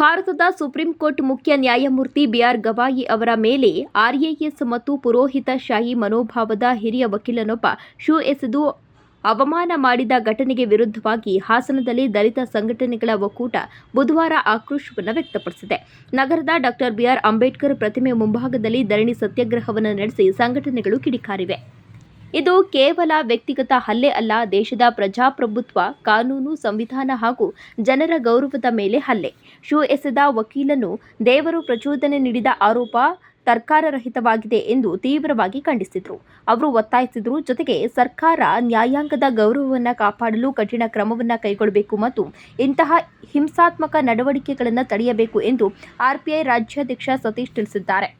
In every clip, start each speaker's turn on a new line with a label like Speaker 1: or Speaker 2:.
Speaker 1: ಭಾರತದ supreme court ಮುಖ್ಯ ನ್ಯಾಯಮೂರ್ತಿ ಬಿಆರ್ ಗವಾಯಿ ಅವರ ಮೇಲೆ ಆರ್ಎಎಸ್ ಮತ್ತು ಪುರೋಹಿತ ಶಾಹಿ ಮನೋಭಾವದ ಹಿರಿಯ ವಕೀಲನೊಬ್ಬ ಶೂ ಎಸೆದು ಅವಮಾನ ಮಾಡಿದ ಘಟನೆಗೆ ವಿರುದ್ಧವಾಗಿ ಹಾಸನದಲ್ಲಿ ದಲಿತ ಸಂಘಟನೆಗಳ ಒಕ್ಕೂಟ ಬುಧವಾರ ಆಕ್ರೋಶವನ್ನು ವ್ಯಕ್ತಪಡಿಸಿದೆ. ನಗರದ ಡಾಕ್ಟರ್ ಬಿಆರ್ ಅಂಬೇಡ್ಕರ್ ಪ್ರತಿಮೆ ಮುಂಭಾಗದಲ್ಲಿ ಧರಣಿ ಸತ್ಯಾಗ್ರಹವನ್ನು ನಡೆಸಿ ಸಂಘಟನೆಗಳು ಕಿಡಿಕಾರಿವೆ. ಇದು ಕೇವಲ ವ್ಯಕ್ತಿಗತ ಹಲ್ಲೆ ಅಲ್ಲ, ದೇಶದ ಪ್ರಜಾಪ್ರಭುತ್ವ, ಕಾನೂನು, ಸಂವಿಧಾನ ಹಾಗೂ ಜನರ ಗೌರವದ ಮೇಲೆ ಹಲ್ಲೆ. ಶೂ ಎಸೆದ ವಕೀಲನು ದೇವರು ಪ್ರಚೋದನೆ ನೀಡಿದ ಆರೋಪ ತರ್ಕಾರರಹಿತವಾಗಿದೆ ಎಂದು ತೀವ್ರವಾಗಿ ಖಂಡಿಸಿದರು. ಅವರು ಒತ್ತಾಯಿಸಿದರು, ಜೊತೆಗೆ ಸರ್ಕಾರ ನ್ಯಾಯಾಂಗದ ಗೌರವವನ್ನು ಕಾಪಾಡಲು ಕಠಿಣ ಕ್ರಮವನ್ನು ಕೈಗೊಳ್ಳಬೇಕು ಮತ್ತು ಇಂತಹ ಹಿಂಸಾತ್ಮಕ ನಡವಳಿಕೆಗಳನ್ನು ತಡೆಯಬೇಕು ಎಂದು ಆರ್ಪಿಐ ರಾಜ್ಯಾಧ್ಯಕ್ಷ ಸತೀಶ್ ತಿಳಿಸಿದ್ದಾರೆ.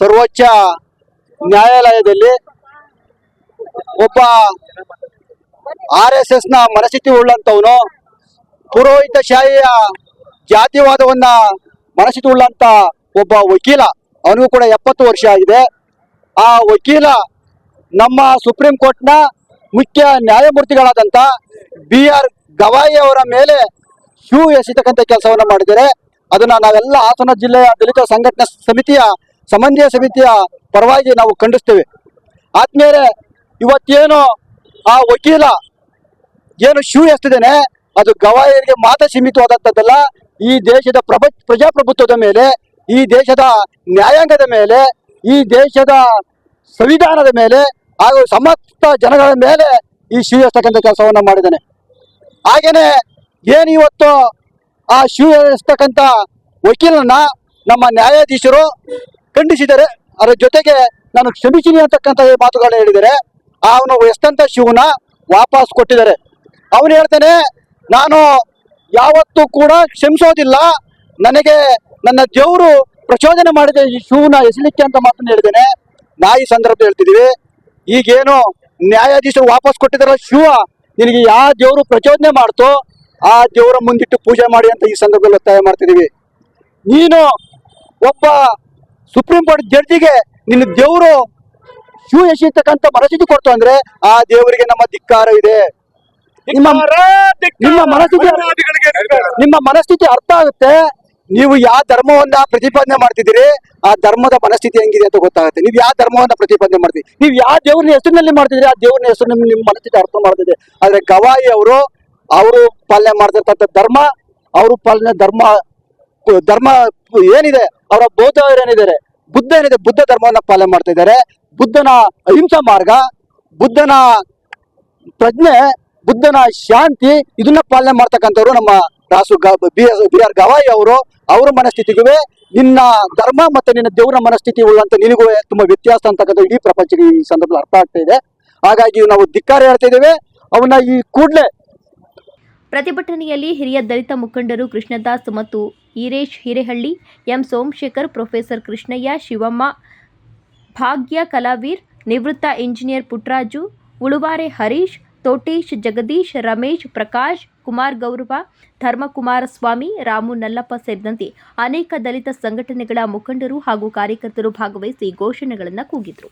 Speaker 2: ಸರ್ವೋಚ್ಚ ನ್ಯಾಯಾಲಯದಲ್ಲಿ ಒಬ್ಬ ಆರ್ ಎಸ್ ಎಸ್ನ ಮನಸ್ಥಿತಿ ಉಳ್ಳಂತವನು ಪುರೋಹಿತ ಶಾಹಿಯ ಜಾತಿವಾದವನ್ನ ಮನಸ್ಥಿತಿ ಉಳ್ಳಂತ ಒಬ್ಬ ವಕೀಲ. ಅವನಿಗೂ ಕೂಡ ಎಪ್ಪತ್ತು ವರ್ಷ ಆಗಿದೆ. ಆ ವಕೀಲ ನಮ್ಮ ಸುಪ್ರೀಂ ಕೋರ್ಟ್ನ ಮುಖ್ಯ ನ್ಯಾಯಮೂರ್ತಿಗಳಾದಂತ ಬಿ ಆರ್ ಗವಾಯಿ ಅವರ ಮೇಲೆ ಶೂ ಎಸೆತಕ್ಕಂಥ ಕೆಲಸವನ್ನ ಮಾಡಿದ್ದಾರೆ. ಅದನ್ನ ನಾವೆಲ್ಲ ಹಾಸನ ಜಿಲ್ಲೆಯ ದಲಿತ ಸಂಘಟನಾ ಸಮಿತಿಯ, ಸಮನ್ವಯ ಸಮಿತಿಯ ಪರವಾಗಿ ನಾವು ಖಂಡಿಸ್ತೇವೆ. ಆದ್ಮೇಲೆ ಇವತ್ತೇನು ಆ ವಕೀಲ ಏನು ಶೂ ಎಸ್ತಿದ್ದೇನೆ, ಅದು ಗವಾಯಿಯರಿಗೆ ಮಾತ್ರ ಸೀಮಿತವಾದಂಥದ್ದಲ್ಲ, ಈ ದೇಶದ ಪ್ರಭ, ಪ್ರಜಾಪ್ರಭುತ್ವದ ಮೇಲೆ, ಈ ದೇಶದ ನ್ಯಾಯಾಂಗದ ಮೇಲೆ, ಈ ದೇಶದ ಸಂವಿಧಾನದ ಮೇಲೆ, ಹಾಗೂ ಸಮಸ್ತ ಜನಗಳ ಮೇಲೆ ಈ ಶೂ ಎಸ್ತಕ್ಕಂಥ ಕೆಲಸವನ್ನು ಮಾಡಿದ್ದಾನೆ. ಹಾಗೇನೆ ಏನು ಇವತ್ತು ಆ ಶೂ ಎಸ್ತಕ್ಕಂಥ ವಕೀಲನ ನಮ್ಮ ನ್ಯಾಯಾಧೀಶರು ಖಂಡಿಸಿದ್ದಾರೆ. ಅದರ ಜೊತೆಗೆ ನಾನು ಕ್ಷಮಿಸಿನಿ ಅಂತಕ್ಕಂಥ ಮಾತುಗಳನ್ನ ಹೇಳಿದರೆ ಅವನು ಎಷ್ಟಂತ ಶಿವನ ವಾಪಸ್ ಕೊಟ್ಟಿದ್ದಾರೆ. ಅವನು ಹೇಳ್ತಾನೆ, ನಾನು ಯಾವತ್ತೂ ಕೂಡ ಕ್ಷಮಿಸೋದಿಲ್ಲ. ನನಗೆ ನನ್ನ ದೇವರು ಪ್ರಚೋದನೆ ಮಾಡಿದ ಈ ಶಿವನ ಎಸಲಿಕ್ಕೆ ಅಂತ ಮಾತನ್ನು ಹೇಳಿದ್ದೇನೆ. ನಾ ಈ ಸಂದರ್ಭ ಹೇಳ್ತಿದ್ದೀವಿ, ಈಗೇನು ನ್ಯಾಯಾಧೀಶರು ವಾಪಸ್ ಕೊಟ್ಟಿದ್ದಾರೆ ಶಿವ, ನಿನಗೆ ಯಾವ ದೇವರು ಪ್ರಚೋದನೆ ಮಾಡ್ತೋ, ಆ ದೇವರ ಮುಂದಿಟ್ಟು ಪೂಜೆ ಮಾಡಿ ಅಂತ ಈ ಸಂದರ್ಭದಲ್ಲಿ ಒತ್ತಾಯ ಮಾಡ್ತಿದ್ದೀವಿ. ನೀನು ಒಬ್ಬ ಸುಪ್ರೀಂ ಕೋರ್ಟ್ ಜಡ್ಜಿಗೆ ನಿನ್ನ ದೇವರು ಶೂ ಎಸೆಯತಕ್ಕಂಥ ಮನಸ್ಥಿತಿ ಕೊಡ್ತು ಅಂದ್ರೆ ಆ ದೇವರಿಗೆ ನಮ್ಮ ಧಿಕ್ಕಾರ ಇದೆ. ನಿಮ್ಮ ನಿಮ್ಮ ಮನಸ್ಥಿತಿ ನಿಮ್ಮ ಮನಸ್ಥಿತಿ ಅರ್ಥ ಆಗುತ್ತೆ. ನೀವು ಯಾವ ಧರ್ಮವನ್ನ ಪ್ರತಿಪಾದನೆ ಮಾಡ್ತಿದ್ದೀರಿ ಆ ಧರ್ಮದ ಮನಸ್ಥಿತಿ ಹೆಂಗಿದೆ ಅಂತ ಗೊತ್ತಾಗುತ್ತೆ. ನೀವು ಯಾವ ಧರ್ಮವನ್ನ ಪ್ರತಿಪಾದನೆ ಮಾಡ್ತೀವಿ ನೀವು ಯಾವ ದೇವ್ರನ್ನ ಹೆಸರಿನಲ್ಲಿ ಮಾಡ್ತಿದ್ರಿ ಆ ದೇವ್ರನ್ನ ಹೆಸರು ನಿಮ್ ನಿಮ್ಮ ಮನಸ್ಥಿತಿ ಅರ್ಥ ಮಾಡ್ತಿದೆ. ಆದ್ರೆ ಗವಾಯಿ ಅವರು ಅವರು ಪಾಲನೆ ಮಾಡ್ತಿರ್ತಕ್ಕಂಥ ಧರ್ಮ ಅವರು ಪಾಲನೆ ಧರ್ಮ ಧರ್ಮ ಏನಿದೆ ಅವರ ಬೌದ್ಧ ಏನಿದ್ದಾರೆ? ಬುದ್ಧ ಏನಿದೆ? ಬುದ್ಧ ಧರ್ಮವನ್ನ ಪಾಲನೆ ಮಾಡ್ತಾ ಇದ್ದಾರೆ. ಬುದ್ಧನ ಅಹಿಂಸಾ ಮಾರ್ಗ, ಬುದ್ಧನ ಪ್ರಜ್ಞೆ, ಬುದ್ಧನ ಶಾಂತಿ, ಇದನ್ನ ಪಾಲನೆ ಮಾಡ್ತಕ್ಕಂಥವ್ರು ನಮ್ಮ ರಾಸು ಬಿ ಆರ್ ಗವಾಯಿ ಅವರು. ಅವರ ಮನಸ್ಥಿತಿಗೂ ನಿನ್ನ ಧರ್ಮ ಮತ್ತೆ ನಿನ್ನ ದೇವರ ಮನಸ್ಥಿತಿ ಉಳ್ಳಂತ ನಿನಗೂ ತುಂಬಾ ವ್ಯತ್ಯಾಸ ಅಂತಕ್ಕಂಥ ಇಡೀ ಪ್ರಪಂಚಕ್ಕೆ ಈ ಸಂದರ್ಭದಲ್ಲಿ ಅರ್ಥ ಆಗ್ತಾ ಇದೆ. ಹಾಗಾಗಿ ನಾವು ಧಿಕ್ಕಾರ ಹೇಳ್ತಾ ಇದ್ದೇವೆ. ಅವನ್ನ ಈ ಕೂಡಲೇ
Speaker 1: ಪ್ರತಿಭಟನೆಯಲ್ಲಿ ಹಿರಿಯ ದಲಿತ ಮುಖಂಡರು ಕೃಷ್ಣದಾಸ್ ಮತ್ತು ಈರೇಶ್ ಹಿರೇಹಳ್ಳಿ, ಎಂ ಸೋಮಶೇಖರ್, ಪ್ರೊಫೆಸರ್ ಕೃಷ್ಣಯ್ಯ, ಶಿವಮ್ಮ, ಭಾಗ್ಯ ಕಲಾವೀರ್, ನಿವೃತ್ತ ಇಂಜಿನಿಯರ್ ಪುಟ್ರಾಜು, ಉಳುವಾರೆ ಹರೀಶ್, ತೋಟೇಶ್ ಜಗದೀಶ್, ರಮೇಶ್ ಪ್ರಕಾಶ್, ಕುಮಾರ್ ಗೌರವ, ಧರ್ಮಕುಮಾರಸ್ವಾಮಿ, ರಾಮು ನಲ್ಲಪ್ಪ ಸೇರಿದಂತೆ ಅನೇಕ ದಲಿತ ಸಂಘಟನೆಗಳ ಮುಖಂಡರು ಹಾಗೂ ಕಾರ್ಯಕರ್ತರು ಭಾಗವಹಿಸಿ ಘೋಷಣೆಗಳನ್ನು ಕೂಗಿದರು.